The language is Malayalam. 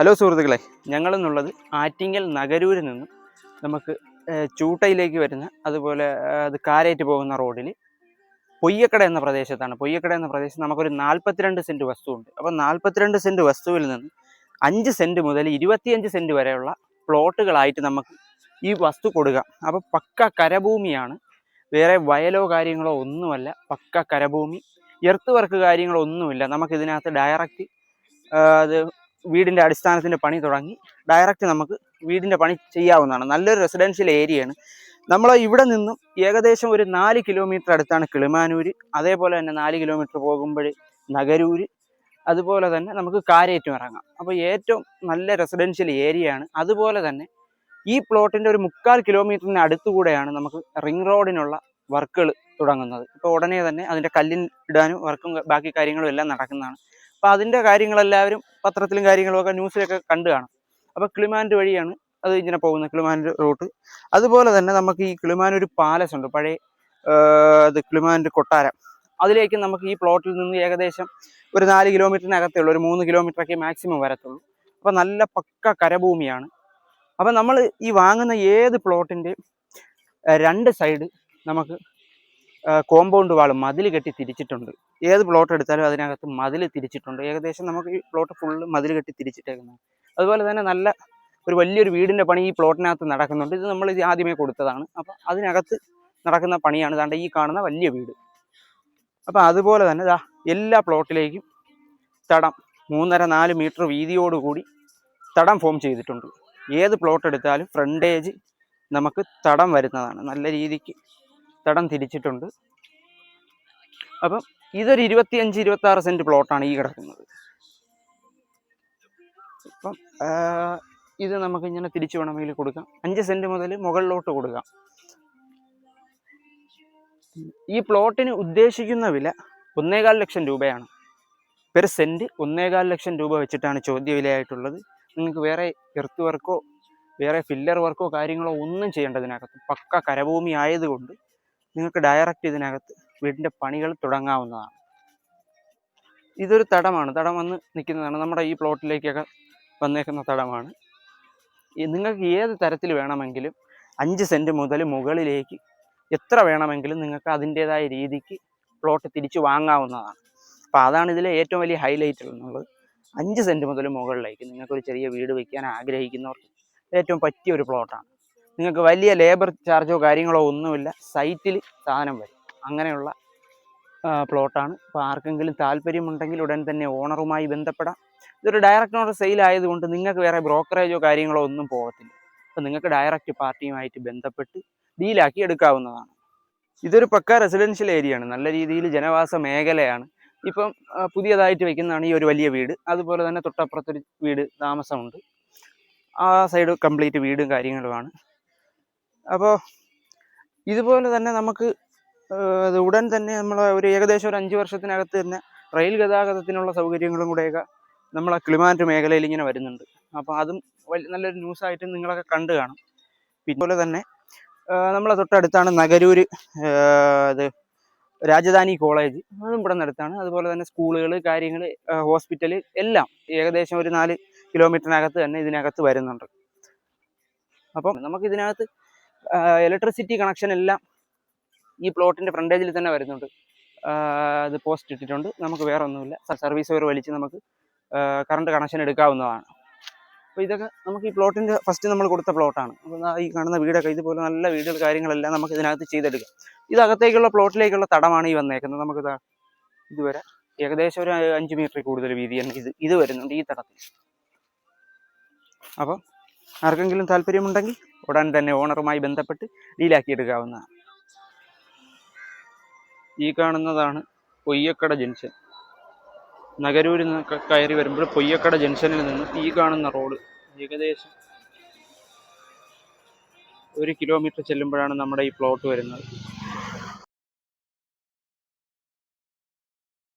ഹലോ സുഹൃത്തുക്കളെ ഞങ്ങളെന്നുള്ളത് ആറ്റിങ്ങൽ നഗരൂരിൽ നിന്ന് നമുക്ക് ചൂട്ടയിലേക്ക് വരുന്ന അതുപോലെ അത് കാരേറ്റ് പോകുന്ന റോഡിൽ പൊയ്യക്കട എന്ന പ്രദേശത്താണ്. പൊയ്യക്കട എന്ന പ്രദേശത്ത് നമുക്കൊരു നാൽപ്പത്തിരണ്ട് സെന്റ് വസ്തുവുണ്ട്. അപ്പോൾ നാൽപ്പത്തിരണ്ട് സെന്റ് വസ്തുവിൽ നിന്ന് അഞ്ച് സെന്റ് മുതൽ ഇരുപത്തിയഞ്ച് സെന്റ് വരെയുള്ള പ്ലോട്ടുകളായിട്ട് നമുക്ക് ഈ വസ്തു കൊടുക്കാം. അപ്പോൾ പക്ക കരഭൂമിയാണ്. വേറെ വയലോ കാര്യങ്ങളോ ഒന്നുമല്ല. പക്ക കരഭൂമി. എർത്ത് വർക്ക് കാര്യങ്ങളോ ഒന്നുമില്ല. നമുക്കിതിനകത്ത് ഡയറക്റ്റ് അത് വീടിന്റെ അടിസ്ഥാനത്തിന്റെ പണി തുടങ്ങി ഡയറക്റ്റ് നമുക്ക് വീടിന്റെ പണി ചെയ്യാവുന്നതാണ്. നല്ലൊരു റെസിഡൻഷ്യൽ ഏരിയയാണ് നമ്മൾ ഇവിടെ നിന്നും ഏകദേശം ഒരു നാല് കിലോമീറ്റർ അടുത്താണ് കിളിമാനൂര്. അതേപോലെ തന്നെ നാല് കിലോമീറ്റർ പോകുമ്പോൾ നഗരൂര്. അതുപോലെ തന്നെ നമുക്ക് കാര്യേറ്റം ഇറങ്ങാം. അപ്പോൾ ഏറ്റവും നല്ല റെസിഡൻഷ്യൽ ഏരിയയാണ് അതുപോലെ തന്നെ ഈ പ്ലോട്ടിന്റെ ഒരു മുക്കാൽ കിലോമീറ്ററിന് അടുത്തുകൂടെയാണ് നമുക്ക് റിംഗ് റോഡിനുള്ള വർക്കുകൾ തുടങ്ങുന്നത്. ഇപ്പോൾ ഉടനെ തന്നെ അതിന്റെ കല്ലിൻ ഇടാനും വർക്കും ബാക്കി കാര്യങ്ങളും എല്ലാം നടക്കുന്നതാണ്. അപ്പോൾ അതിന്റെ കാര്യങ്ങളെല്ലാവരും പത്രത്തിലും കാര്യങ്ങളുമൊക്കെ ന്യൂസിലൊക്കെ കണ്ടു കാണും. അപ്പോൾ കിളിമാനൂർ വഴിയാണ് അത് ഇങ്ങനെ പോകുന്നത് കിളിമാന്റെ റൂട്ട്. അതുപോലെ തന്നെ നമുക്ക് ഈ കിളിമാനൂർ പാലസ് ഉണ്ട് പഴയ ഇത് കിളിമാനൂർ കൊട്ടാരം. അതിലേക്ക് നമുക്ക് ഈ പ്ലോട്ടിൽ നിന്ന് ഏകദേശം ഒരു നാല് കിലോമീറ്ററിനകത്തേ ഉള്ളൂ ഒരു മൂന്ന് കിലോമീറ്ററൊക്കെ മാക്സിമം വരത്തുള്ളൂ. അപ്പോൾ നല്ല പക്ക കരഭൂമിയാണ്. അപ്പം നമ്മൾ ഈ വാങ്ങുന്ന ഏത് പ്ലോട്ടിന്റെയും രണ്ട് സൈഡ് നമുക്ക് കോമ്പൗണ്ട് വാൾ മതിൽ കെട്ടി തിരിച്ചിട്ടുണ്ട്. ഏത് പ്ലോട്ട് എടുത്താലും അതിനകത്ത് മതിൽ തിരിച്ചിട്ടുണ്ട്. ഏകദേശം നമുക്ക് ഈ പ്ലോട്ട് ഫുള്ള് മതിൽ കെട്ടി തിരിച്ചിട്ടേക്കുന്നത്. അതുപോലെ തന്നെ നല്ല ഒരു വലിയൊരു വീടിന്റെ പണി ഈ പ്ലോട്ടിനകത്ത് നടക്കുന്നുണ്ട്. ഇത് നമ്മൾ ഇത് ആദ്യമേ കൊടുത്തതാണ്. അപ്പം അതിനകത്ത് നടക്കുന്ന പണിയാണ് ദാണ്ട് ഈ കാണുന്ന വലിയ വീട്. അപ്പം അതുപോലെ തന്നെ ദാ എല്ലാ പ്ലോട്ടിലേക്കും തടം മൂന്നര നാല് മീറ്റർ വീതിയോടുകൂടി തടം ഫോം ചെയ്തിട്ടുണ്ട്. ഏത് പ്ലോട്ട് എടുത്താലും ഫ്രണ്ടേജ് നമുക്ക് തടം വരുന്നതാണ്. നല്ല രീതിക്ക് തടം തിരിച്ചിട്ടുണ്ട്. അപ്പം ഇതൊരു ഇരുപത്തിയഞ്ച് ഇരുപത്തി ആറ് സെന്റ് പ്ലോട്ടാണ് ഈ കിടക്കുന്നത്. ഇപ്പം ഇത് നമുക്ക് ഇങ്ങനെ തിരിച്ചു വേണമെങ്കിൽ കൊടുക്കാം. അഞ്ച് സെന്റ് മുതൽ മുകളിലോട്ട് കൊടുക്കാം. ഈ പ്ലോട്ടിന് ഉദ്ദേശിക്കുന്ന വില ഒന്നേകാൽ ലക്ഷം രൂപയാണ്. പെർ സെന്റ് ഒന്നേകാൽ ലക്ഷം രൂപ വെച്ചിട്ടാണ് ചോദ്യ വിലയായിട്ടുള്ളത് നിങ്ങൾക്ക് വേറെ എർത്ത് വർക്കോ വേറെ ഫില്ലർ വർക്കോ കാര്യങ്ങളോ ഒന്നും ചെയ്യേണ്ടതിനകത്ത് പക്ക കരഭൂമി ആയതുകൊണ്ട് നിങ്ങൾക്ക് ഡയറക്റ്റ് ഇതിനകത്ത് വീടിന്റെ പണികൾ തുടങ്ങാവുന്നതാണ്. ഇതൊരു തടമാണ്. തടം വന്ന് നിൽക്കുന്നതാണ്. നമ്മുടെ ഈ പ്ലോട്ടിലേക്കൊക്കെ വന്നേക്കുന്ന തടമാണ്. നിങ്ങൾക്ക് ഏത് തരത്തിൽ വേണമെങ്കിലും അഞ്ച് സെന്റ് മുതൽ മുകളിലേക്ക് എത്ര വേണമെങ്കിലും നിങ്ങൾക്ക് അതിന്റേതായ രീതിക്ക് പ്ലോട്ട് തിരിച്ചു വാങ്ങാവുന്നതാണ്. അപ്പോൾ അതാണ് ഇതിലെ ഏറ്റവും വലിയ ഹൈലൈറ്റ് എന്നുള്ളത് അഞ്ച് സെന്റ് മുതൽ മുകളിലേക്ക് നിങ്ങൾക്കൊരു ചെറിയ വീട് വയ്ക്കാൻ ആഗ്രഹിക്കുന്നവർക്ക് ഏറ്റവും പറ്റിയ ഒരു പ്ലോട്ടാണ് നിങ്ങൾക്ക് വലിയ ലേബർ ചാർജോ കാര്യങ്ങളോ ഒന്നുമില്ല. സൈറ്റിൽ സാധനം വരും. അങ്ങനെയുള്ള പ്ലോട്ടാണ് അപ്പോൾ ആർക്കെങ്കിലും താല്പര്യമുണ്ടെങ്കിൽ ഉടൻ തന്നെ ഓണറുമായി ബന്ധപ്പെടാം. ഇതൊരു ഡയറക്റ്റ് ഓണർ സെയിൽ ആയതുകൊണ്ട് നിങ്ങൾക്ക് വേറെ ബ്രോക്കറേജോ കാര്യങ്ങളോ ഒന്നും പോകത്തില്ല. അപ്പോൾ നിങ്ങൾക്ക് ഡയറക്റ്റ് പാർട്ടിയുമായിട്ട് ബന്ധപ്പെട്ട് ഡീലാക്കി എടുക്കാവുന്നതാണ്. ഇതൊരു പക്ക റെസിഡൻഷ്യൽ ഏരിയ ആണ്. നല്ല രീതിയിൽ ജനവാസ മേഖലയാണ്. ഇപ്പം പുതിയതായിട്ട് വെക്കുന്നതാണ് ഈ ഒരു വലിയ വീട്. അതുപോലെ തന്നെ തൊട്ടപ്പുറത്തൊരു വീട് താമസമുണ്ട്. ആ സൈഡ് കംപ്ലീറ്റ് വീടും കാര്യങ്ങളുമാണ്. അപ്പോൾ ഇതുപോലെ തന്നെ നമുക്ക് ഉടൻ തന്നെ നമ്മൾ ഒരു ഏകദേശം ഒരു അഞ്ച് വർഷത്തിനകത്ത് തന്നെ റെയിൽ ഗതാഗതത്തിനുള്ള സൗകര്യങ്ങളും കൂടെയൊക്കെ നമ്മളെ കിളിമാറ്റ് മേഖലയിൽ ഇങ്ങനെ വരുന്നുണ്ട്. അപ്പോൾ അതും നല്ലൊരു ന്യൂസായിട്ട് നിങ്ങളൊക്കെ കണ്ടു കാണും. പിന്നെ തന്നെ നമ്മളെ തൊട്ടടുത്താണ് നഗരൂര് അത് രാജധാനി കോളേജ്. അതും ഇവിടെ അടുത്താണ്. അതുപോലെ തന്നെ സ്കൂളുകൾ കാര്യങ്ങൾ ഹോസ്പിറ്റൽ എല്ലാം ഏകദേശം ഒരു നാല് കിലോമീറ്ററിനകത്ത് തന്നെ ഇതിനകത്ത് വരുന്നുണ്ട്. അപ്പം നമുക്ക് ഇതിനകത്ത് ഇലക്ട്രിസിറ്റി കണക്ഷൻ എല്ലാം ഈ പ്ലോട്ടിന്റെ ഫ്രണ്ടേജിൽ തന്നെ വരുന്നുണ്ട്. അത് പോസ്റ്റ് ഇട്ടിട്ടുണ്ട്. നമുക്ക് വേറെ ഒന്നുമില്ല സർവീസ് വരെ വലിച്ച് നമുക്ക് കറണ്ട് കണക്ഷൻ എടുക്കാവുന്നതാണ്. അപ്പോൾ ഇതൊക്കെ നമുക്ക് ഈ പ്ലോട്ടിന്റെ ഫസ്റ്റ് നമ്മൾ കൊടുത്ത പ്ലോട്ടാണ് അപ്പോൾ ഈ കാണുന്ന വീടൊക്കെ ഇതുപോലെ നല്ല വീടുകൾ കാര്യങ്ങളെല്ലാം നമുക്ക് ഇതിനകത്ത് ചെയ്തെടുക്കാം. ഇതകത്തേക്കുള്ള പ്ലോട്ടിലേക്കുള്ള തടമാണ് ഈ വന്നേക്കുന്നത്. നമുക്ക് ഇതാ ഇതുവരെ ഏകദേശം ഒരു അഞ്ച് മീറ്ററിൽ കൂടുതൽ വീതി ഇത്. ഇത് വരുന്നുണ്ട് ഈ തടത്തിൽ. അപ്പം ആർക്കെങ്കിലും താല്പര്യമുണ്ടെങ്കിൽ ഉടൻ തന്നെ ഓണറുമായി ബന്ധപ്പെട്ട് ഡീലാക്കി എടുക്കാവുന്നതാണ് ഈ കാണുന്നതാണ് പൊയ്യക്കട ജംഗ്ഷൻ. നഗരൂരിൽ നിന്ന് കയറി വരുമ്പോൾ പൊയ്യക്കട ജംഗ്ഷനിൽ നിന്ന് ഈ കാണുന്ന റോഡ് ഏകദേശം ഒരു കിലോമീറ്റർ ചെല്ലുമ്പോഴാണ് നമ്മുടെ ഈ പ്ലോട്ട് വരുന്നത്.